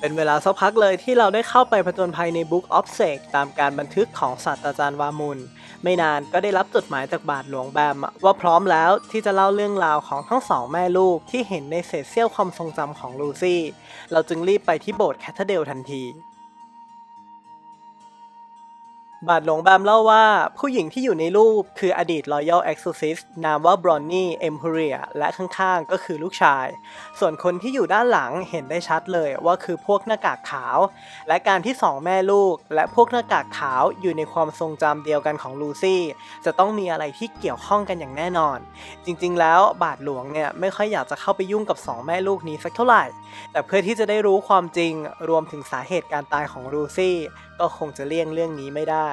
เป็นเวลาสักพักเลยที่เราได้เข้าไปผจญภัยใน Book of s e กตามการบันทึกของศาสตราจารย์วามุลไม่นานก็ได้รับจดหมายจากบาทหลวงแบม ว่าพร้อมแล้วที่จะเล่าเรื่องราวของทั้งสองแม่ลูกที่เห็นในเศษเสี้ยวความทรงจำของลูซี่ เราจึงรีบไปที่โบสถ์แคทเธอเดลทันที บาทหลวงแบมเล่าว่าผู้หญิงที่อยู่ในรูปคืออดีต Royal Exorcist นามว่าบรอนนี่เอมเรียและข้างๆ ก็คือลูกชาย ส่วนคนที่อยู่ด้านหลังเห็นได้ชัดเลยว่าคือพวกหน้ากากขาว และการที่สองแม่ลูก และพวกหน้ากากขาวอยู่ในความทรงจำเดียวกันของลูซี่จะต้องมีอะไรที่เกี่ยวข้องกันอย่างแน่นอน จริงๆ แล้วบาทหลวงเนี่ยไม่ค่อยอยากจะเข้าไปยุ่งกับสองแม่ลูกนี้สักเท่าไหร่ แต่เพื่อที่จะได้รู้ความจริงรวมถึงสาเหตุการตายของลูซี่ก็คงจะเลี่ยงเรื่องนี้ไม่ได้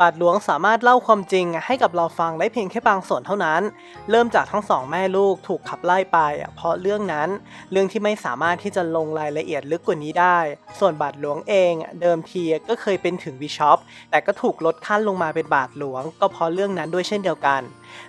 บาทหลวงสามารถเล่าความจริงให้กับเราฟังได้เพียงแค่บางส่วนเท่านั้น เริ่มจากทั้งสองแม่ลูกถูกขับไล่ไป เพราะเรื่องนั้น เรื่องที่ไม่สามารถที่จะลงรายละเอียดลึกกว่านี้ได้ ส่วนบาทหลวงเอง เดิมทีก็เคยเป็นถึงบิชอปแต่ก็ถูกลดขั้นลงมาเป็นบาทหลวง ก็เพราะเรื่องนั้นด้วยเช่นเดียวกัน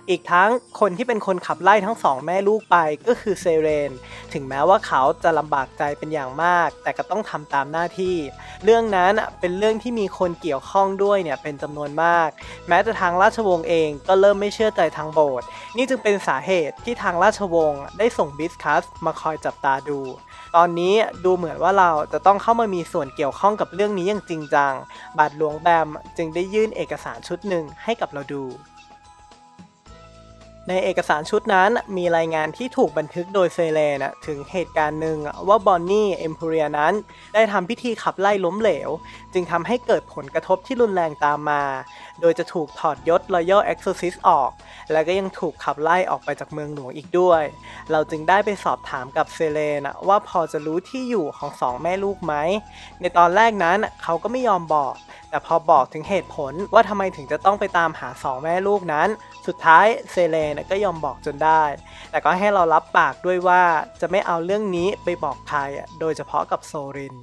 อีกทั้งคนที่เป็นคนขับไล่ทั้งสองแม่ลูกไปก็คือเซเรน ถึงแม้ว่าเขาจะลำบากใจเป็นอย่างมาก แต่ก็ต้องทำตามหน้าที่ เรื่องนั้นเป็นเรื่องที่มีคนเกี่ยวข้องด้วยเนี่ยเป็นจำนวนมาก แม้แต่ทางราชวงศ์เองก็เริ่มไม่เชื่อใจทางโบสถ์นี่จึงเป็นสาเหตุที่ทางราชวงศ์ได้ส่งบิสคัสมาคอยจับตาดู ตอนนี้ดูเหมือนว่าเราจะต้องเข้ามามีส่วนเกี่ยวข้องกับเรื่องนี้อย่างจริงจัง บาทหลวงแบมจึงได้ยื่นเอกสารชุดหนึ่งให้กับเราดู ในเอกสารชุดนั้นมีรายงานที่ถูกบันทึกโดยเซเลนะถึงเหตุการณ์หนึ่งว่าบอนนี่เอมพูเรียนั้น ได้ทำพิธีขับไล่ล้มเหลว จึงทำให้เกิดผลกระทบที่รุนแรงตามมา โดยจะถูกถอดยศ Royal Exorcist ออก และก็ยังถูกขับไล่ออกไปจากเมืองหลวงอีกด้วย เราจึงได้ไปสอบถามกับเซเลนะว่าพอจะรู้ที่อยู่ของสองแม่ลูกไหม ในตอนแรกนั้นเขาก็ไม่ยอมบอก แต่พอบอกถึงเหตุผลว่าทำไมถึงจะต้องไปตามหาสองแม่ลูกนั้น สุดท้ายเซเลนก็ยอมบอกจนได้ แต่ก็ให้เรารับปากด้วยว่าจะไม่เอาเรื่องนี้ไปบอกใครอะโดยเฉพาะกับโซริน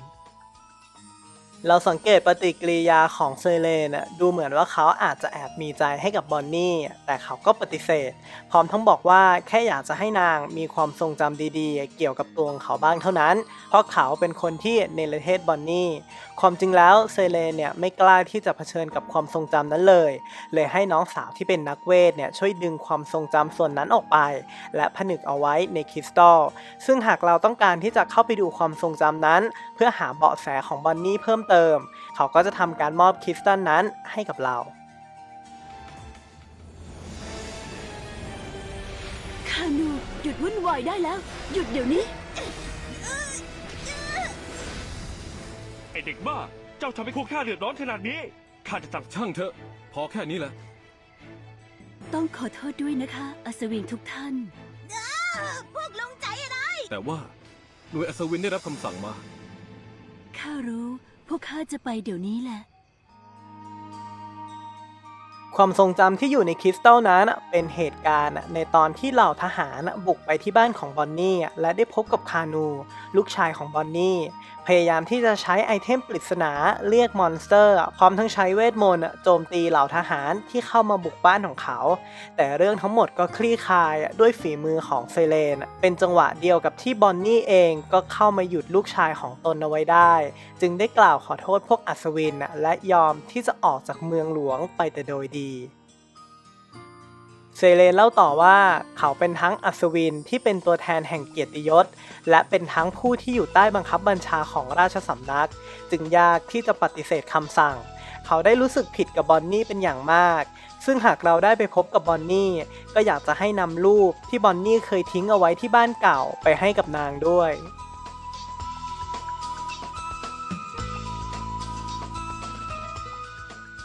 เราสังเกตปฏิกิริยาของเซเลนดูเหมือนว่าเขาอาจจะแอบมีใจให้กับบอนนี่ แต่เขาก็ปฏิเสธ พร้อมทั้งบอกว่าแค่อยากจะให้นางมีความทรงจำดีๆ เกี่ยวกับตัวของเขาบ้างเท่านั้น เพราะเขาเป็นคนที่เนรเทศบอนนี่ความจริงแล้วเซเลนเนี่ยไม่กล้าที่จะเผชิญกับความทรงจำนั้นเลย เลยให้น้องสาวที่เป็นนักเวทเนี่ยช่วยดึงความทรงจำส่วนนั้นออกไป และผนึกเอาไว้ในคริสตัลซึ่งหากเราต้องการที่จะเข้าไปดูความทรงจำนั้น เพื่อหาเบาะแสของบอนนี่เพิ่มเติม เขาก็จะทำการมอบคริสตัลนั้นให้กับเราคานูหยุดวุ่นวายได้แล้ว หยุดเดี๋ยวนี้ เด็กบ้า เจ้าทำให้คู่ข้าเดือดร้อนขนาดนี้ ข้าจะจับช่างเถอะ พอแค่นี้แหละ ต้องขอโทษด้วยนะคะ อัศวินทุกท่าน พวกลุงใจอะไร แต่ว่าหน่วยอัศวินได้รับคำสั่งมา ข้ารู้ พวกข้าจะไปเดี๋ยวนี้แหละ ความทรงจำที่อยู่ในคริสตัลนั้นเป็นเหตุการณ์ในตอนที่เหล่าทหารบุกไปที่บ้านของบอนนี่และได้พบกับคานู ลูกชายของบอนนี่พยายามที่จะใช้ไอเทมปริศนาเรียกมอนสเตอร์ พร้อมทั้งใช้เวทมนต์โจมตีเหล่าทหารที่เข้ามาบุกบ้านของเขา แต่เรื่องทั้งหมดก็คลี่คลายด้วยฝีมือของเซเลน เป็นจังหวะเดียวกับที่บอนนี่เองก็เข้ามาหยุดลูกชายของตนเอาไว้ได้ จึงได้กล่าวขอโทษพวกอัศวินและยอมที่จะออกจากเมืองหลวงไปแต่โดยดี เซเลนเล่าต่อว่าเขาเป็นทั้งอัศวินที่เป็นตัวแทนแห่งเกียรติยศ และเป็นทั้งผู้ที่อยู่ใต้บังคับบัญชาของราชสำนัก จึงยากที่จะปฏิเสธคำสั่ง เขาได้รู้สึกผิดกับบอนนี่เป็นอย่างมาก ซึ่งหากเราได้ไปพบกับบอนนี่ ก็อยากจะให้นำรูปที่บอนนี่เคยทิ้งเอาไว้ที่บ้านเก่าไปให้กับนางด้วย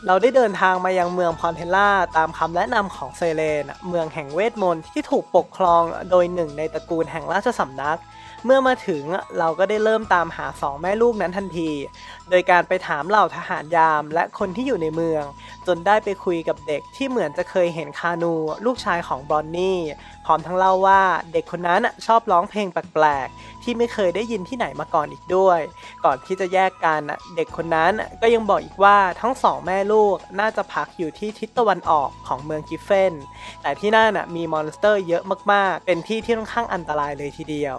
เราได้เดินทางมายังเมืองพอนเทลล่าตามคำแนะนำของเซเลน เมืองแห่งเวทมนต์ที่ถูกปกครองโดยหนึ่งในตระกูลแห่งราชสำนัก เมื่อมาถึงเราก็ได้เริ่มตามหาสองแม่ลูกนั้นทันที โดยการไปถามเหล่าทหารยามและคนที่อยู่ในเมือง จนได้ไปคุยกับเด็กที่เหมือนจะเคยเห็นคานู ลูกชายของบรอนนี่ พร้อมทั้งเล่าว่าเด็กคนนั้นชอบร้องเพลงแปลกที่ไม่เคยได้ยินที่ไหนมาก่อนอีกด้วย ก่อนที่จะแยกกันเด็กคนนั้นก็ยังบอกอีกว่าทั้งสองแม่ลูกน่าจะพักอยู่ที่ทิศตะวันออกของเมืองกิฟเฟนแต่ที่นั่นมีมอนสเตอร์เยอะมากๆ เป็นที่ที่ค่อนข้างอันตรายเลยทีเดียว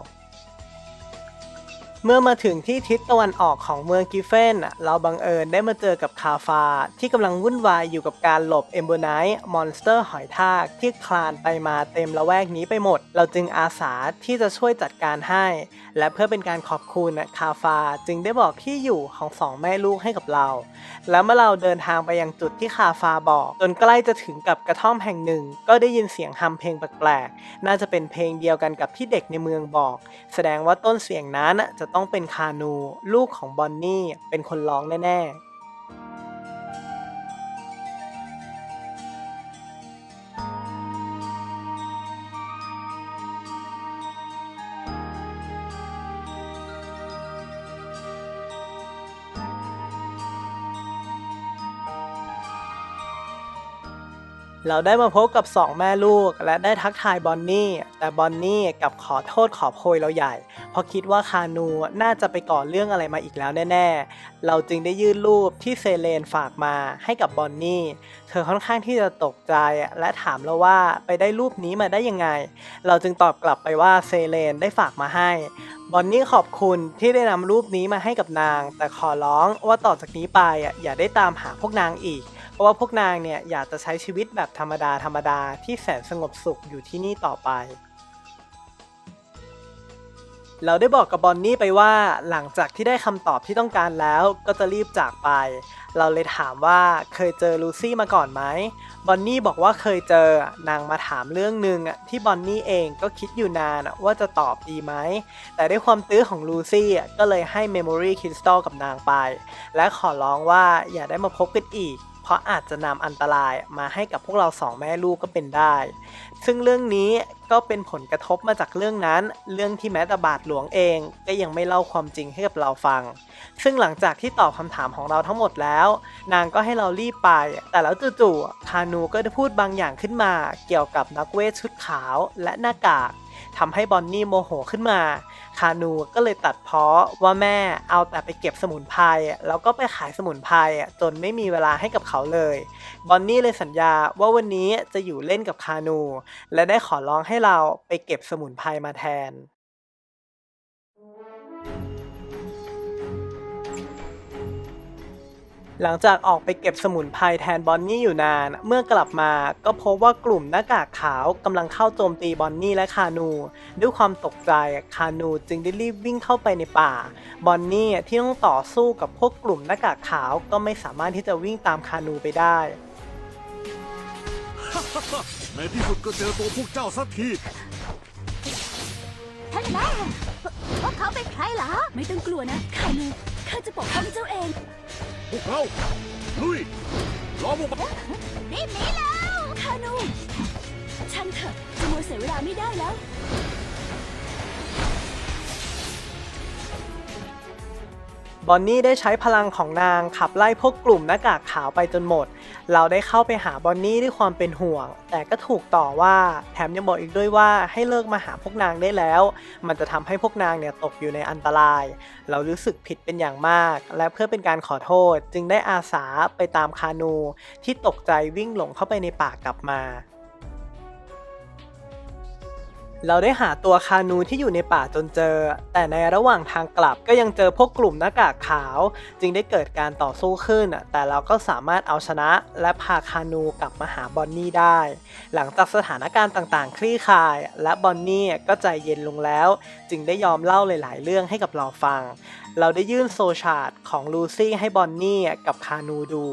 เมื่อมาถึงที่ทิศตะวันออกของเมืองกิฟเฟน เราบังเอิญได้มาเจอกับคาฟา ที่กำลังวุ่นวายอยู่กับการหลบเอมโบไนท์มอนสเตอร์หอยทากที่คลานไปมาเต็มละแวกนี้ไปหมด เราจึงอาสาที่จะช่วยจัดการให้ และเพื่อเป็นการขอบคุณน่ะคาฟาจึงได้บอกที่อยู่ของสองแม่ลูกให้กับเรา แล้วเมื่อเราเดินทางไปยังจุดที่คาฟาบอก จนใกล้จะถึงกับกระท่อมแห่งหนึ่ง ก็ได้ยินเสียงฮัมเพลงแปลกๆน่าจะเป็นเพลงเดียวกันกับที่เด็กในเมืองบอก แสดงว่าต้นเสียงนั้นน่ะจะต้องเป็นคานู ลูกของบอนนี่เป็นคนร้องแน่ เราได้มาพบกับสองแม่ลูก และได้ทักทายบอนนี่ แต่บอนนี่กับขอโทษขอโพยเราใหญ่ เพราะคิดว่าคานูน่าจะไปก่อเรื่องอะไรมาอีกแล้วแน่ ๆ เราจึงได้ยื่นรูปที่เซเลนฝากมาให้กับบอนนี่ เธอค่อนข้างที่จะตกใจและถามเราว่าไปได้รูปนี้มาได้ยังไง เราจึงตอบกลับไปว่าเซเลนได้ฝากมาให้บอนนี่ขอบคุณที่ได้นำรูปนี้มาให้กับนาง แต่ขอร้องว่าต่อจากนี้ไปอย่าได้ตามหาพวกนางอีก ราะว่าพวกนางเนี่ยอยากจะใช้ชีวิตแบบธรรมดาธรรมดาที่แสนสงบสุขอยู่ที่นี่ต่อไป เราได้บอกกับบอนนี่ไปว่าหลังจากที่ได้คำตอบที่ต้องการแล้วก็จะรีบจากไป เราเลยถามว่าเคยเจอลูซี่มาก่อนไหมบอนนี่บอกว่าเคยเจอนางมาถามเรื่องหนึ่งอะที่บอนนี่เองก็คิดอยู่นานว่าจะตอบดีไหม แต่ด้วยความตื้อของลูซี่อะก็เลยให้ Memory Crystal กับนางไป และขอร้องว่าอย่าได้มาพบกันอีก ราะอาจจะนำอันตรายมาให้กับพวกเราสองแม่ลูกก็เป็นได้ ซึ่งเรื่องนี้ก็เป็นผลกระทบมาจากเรื่องนั้น เรื่องที่แม้แต่บาทหลวงเองก็ยังไม่เล่าความจริงให้กับเราฟัง ซึ่งหลังจากที่ตอบคำถามของเราทั้งหมดแล้ว นางก็ให้เรารีบไป แต่แล้วจู่ๆคานูก็ได้พูดบางอย่างขึ้นมา เกี่ยวกับนักเวทชุดขาวและหน้ากาก ทำให้บอนนี่โมโหขึ้นมา คานูก็เลยตัดเพ้อว่าแม่เอาแต่ไปเก็บสมุนไพรแล้วก็ไปขายสมุนไพรจนไม่มีเวลาให้กับเขาเลย บอนนี่เลยสัญญาว่าวันนี้จะอยู่เล่นกับคานู และได้ขอร้องให้เราไปเก็บสมุนไพรมาแทน หลังจากออกไปเก็บสมุนไพรแทนบอนนี่อยู่นาน เมื่อกลับมาก็พบว่ากลุ่มหน้ากากขาวกำลังเข้าโจมตีบอนนี่และคานู ด้วยความตกใจคานูจึงได้รีบวิ่งเข้าไปในป่า บอนนี่ที่ต้องต่อสู้กับพวกกลุ่มหน้ากากขาวก็ไม่สามารถที่จะวิ่งตามคานูไปได้ ในที่สุดก็เจอตัวพวกเจ้าสักที ท่านแม่พวกเขาเป็นใครเหรอ ไม่ต้องกลัวนะคานูข้าจะปกป้องเจ้าเอง พวกเราลุยล้อมวงไปรีบหนีแล้วคานูช่างเถอะจะมัวเสียเวลาไม่ได้แล้ว บอนนี่ได้ใช้พลังของนางขับไล่พวกกลุ่มหน้ากากขาวไปจนหมด เราได้เข้าไปหาบอนนี่ด้วยความเป็นห่วง แต่ก็ถูกต่อว่าแถมยังบอกอีกด้วยว่าให้เลิกมาหาพวกนางได้แล้ว มันจะทำให้พวกนางเนี่ยตกอยู่ในอันตราย เรารู้สึกผิดเป็นอย่างมาก และเพื่อเป็นการขอโทษ จึงได้อาสาไปตามคานู ที่ตกใจวิ่งหลงเข้าไปในป่ากลับมา เราได้หาตัวคานูที่อยู่ในป่าจนเจอ แต่ในระหว่างทางกลับก็ยังเจอพวกกลุ่มหน้ากากขาว จึงได้เกิดการต่อสู้ขึ้น แต่เราก็สามารถเอาชนะและพาคานูกลับมาหาบอนนี่ได้ หลังจากสถานการณ์ต่างๆ คลี่คลาย และบอนนี่ก็ใจเย็นลงแล้ว จึงได้ยอมเล่าหลาย ๆ เรื่องให้กับเราฟัง เราได้ยื่นโซชาร์ดของลูซี่ให้บอนนี่กับคานูดู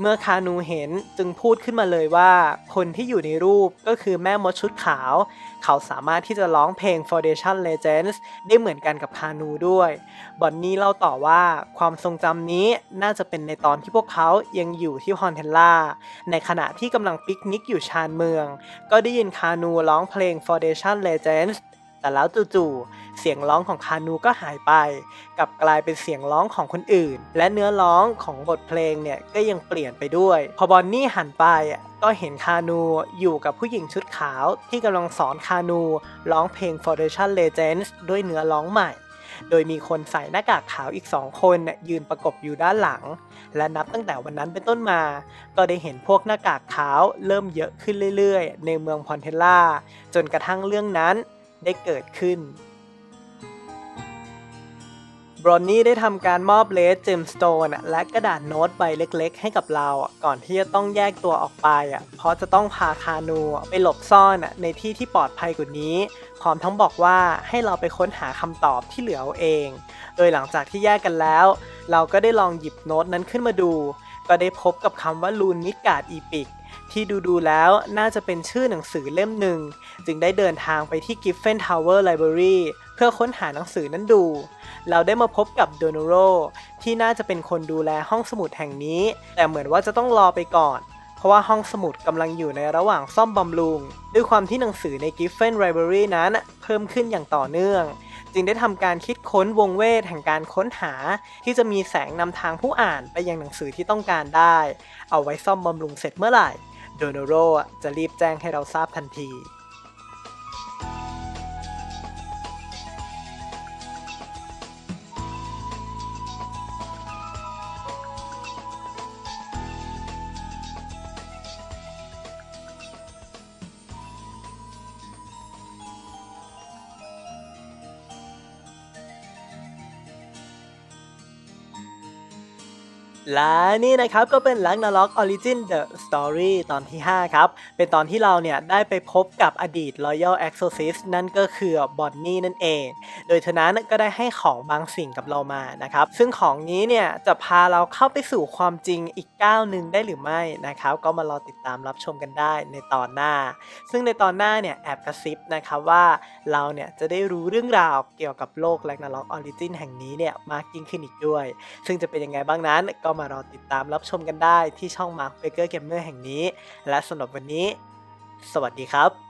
เมื่อคานูเห็นจึงพูดขึ้นมาเลยว่า คนที่อยู่ในรูปก็คือแม่มดชุดขาว เขาสามารถที่จะร้องเพลง Foundation Legends ได้เหมือนกันกับคานูด้วย บอนนี่เล่าต่อว่าความทรงจำนี้น่าจะเป็นในตอนที่พวกเขายังอยู่ที่ฮอนเทลล่า ในขณะที่กำลังปิกนิกอยู่ชานเมือง ก็ได้ยินคานูร้องเพลง Foundation Legends แต่แล้วจู่ๆ เสียงร้องของคานูก็หายไป กลับกลายเป็นเสียงร้องของคนอื่น และเนื้อร้องของบทเพลงเนี่ยก็ยังเปลี่ยนไปด้วย พอบอนนี่หันไปก็เห็นคานูอยู่กับผู้หญิงชุดขาวที่กำลังสอนคานูร้องเพลง Foundation Legends ด้วยเนื้อร้องใหม่ โดยมีคนใส่หน้ากากขาวอีกสองคนน่ะยืนประกบอยู่ด้านหลัง และนับตั้งแต่วันนั้นเป็นต้นมา ก็ได้เห็นพวกหน้ากากขาวเริ่มเยอะขึ้นเรื่อยๆ ในเมืองพอนเทล่า จนกระทั่งเรื่องนั้น ได้เกิดขึ้น บรอนนี่ได้ทำการมอบเลสเจมสโตนและกระดาษโน้ตใบเล็กๆ ให้กับเราก่อนที่จะต้องแยกตัวออกไป เพราะจะต้องพาคานูไปหลบซ่อนในที่ที่ปลอดภัยกว่านี้ พร้อมทั้งบอกว่าให้เราไปค้นหาคำตอบที่เหลือเอง โดยหลังจากที่แยกกันแล้ว เราก็ได้ลองหยิบโน้ตนั้นขึ้นมาดู ก็ได้พบกับคำว่าลูนมิกาดอีพิก ที่ดูๆแล้วน่าจะเป็นชื่อหนังสือเล่มหนึ่ง จึงได้เดินทางไปที่ Giffen Tower Library เพื่อค้นหาหนังสือนั้นดู เราได้มาพบกับโดนโรที่น่าจะเป็นคนดูแลห้องสมุดแห่งนี้ แต่เหมือนว่าจะต้องรอไปก่อน เพราะว่าห้องสมุดกำลังอยู่ในระหว่างซ่อมบำรุง ด้วยความที่หนังสือใน Giffen Library นั้นเพิ่มขึ้นอย่างต่อเนื่องจึงได้ทำการคิดค้นวงเวทแห่งการค้นหา ที่จะมีแสงนำทางผู้อ่านไปยังหนังสือที่ต้องการได้ เอาไว้ซ่อมบำรุงเสร็จเมื่อไหร่ โดนโรจะรีบแจ้งให้เราทราบทันที และนี่นะครับก็เป็น Ragnarok Origin The Story ตอนที่ 5 ครับ เป็นตอนที่เราเนี่ยได้ไปพบกับอดีต Royal Exorcist นั่นก็คือบอนนี่นั่นเอง โดยเธอนั้นก็ได้ให้ของบางสิ่งกับเรามานะครับ ซึ่งของนี้เนี่ยจะพาเราเข้าไปสู่ความจริงอีกก้าวหนึ่งได้หรือไม่นะครับ ก็มารอติดตามรับชมกันได้ในตอนหน้า ซึ่งในตอนหน้าเนี่ยแอบกระซิบนะครับว่าเราเนี่ยจะได้รู้เรื่องราวเกี่ยวกับโลก Ragnarok Origin แห่งนี้เนี่ยมากยิ่งขึ้นอีกด้วย ซึ่งจะเป็นยังไงบ้างนั้นก็มารอติดตามรับชมกันได้ที่ช่อง Mark Baker Gamer แห่งนี้ และสำหรับวันนี้ สวัสดีครับ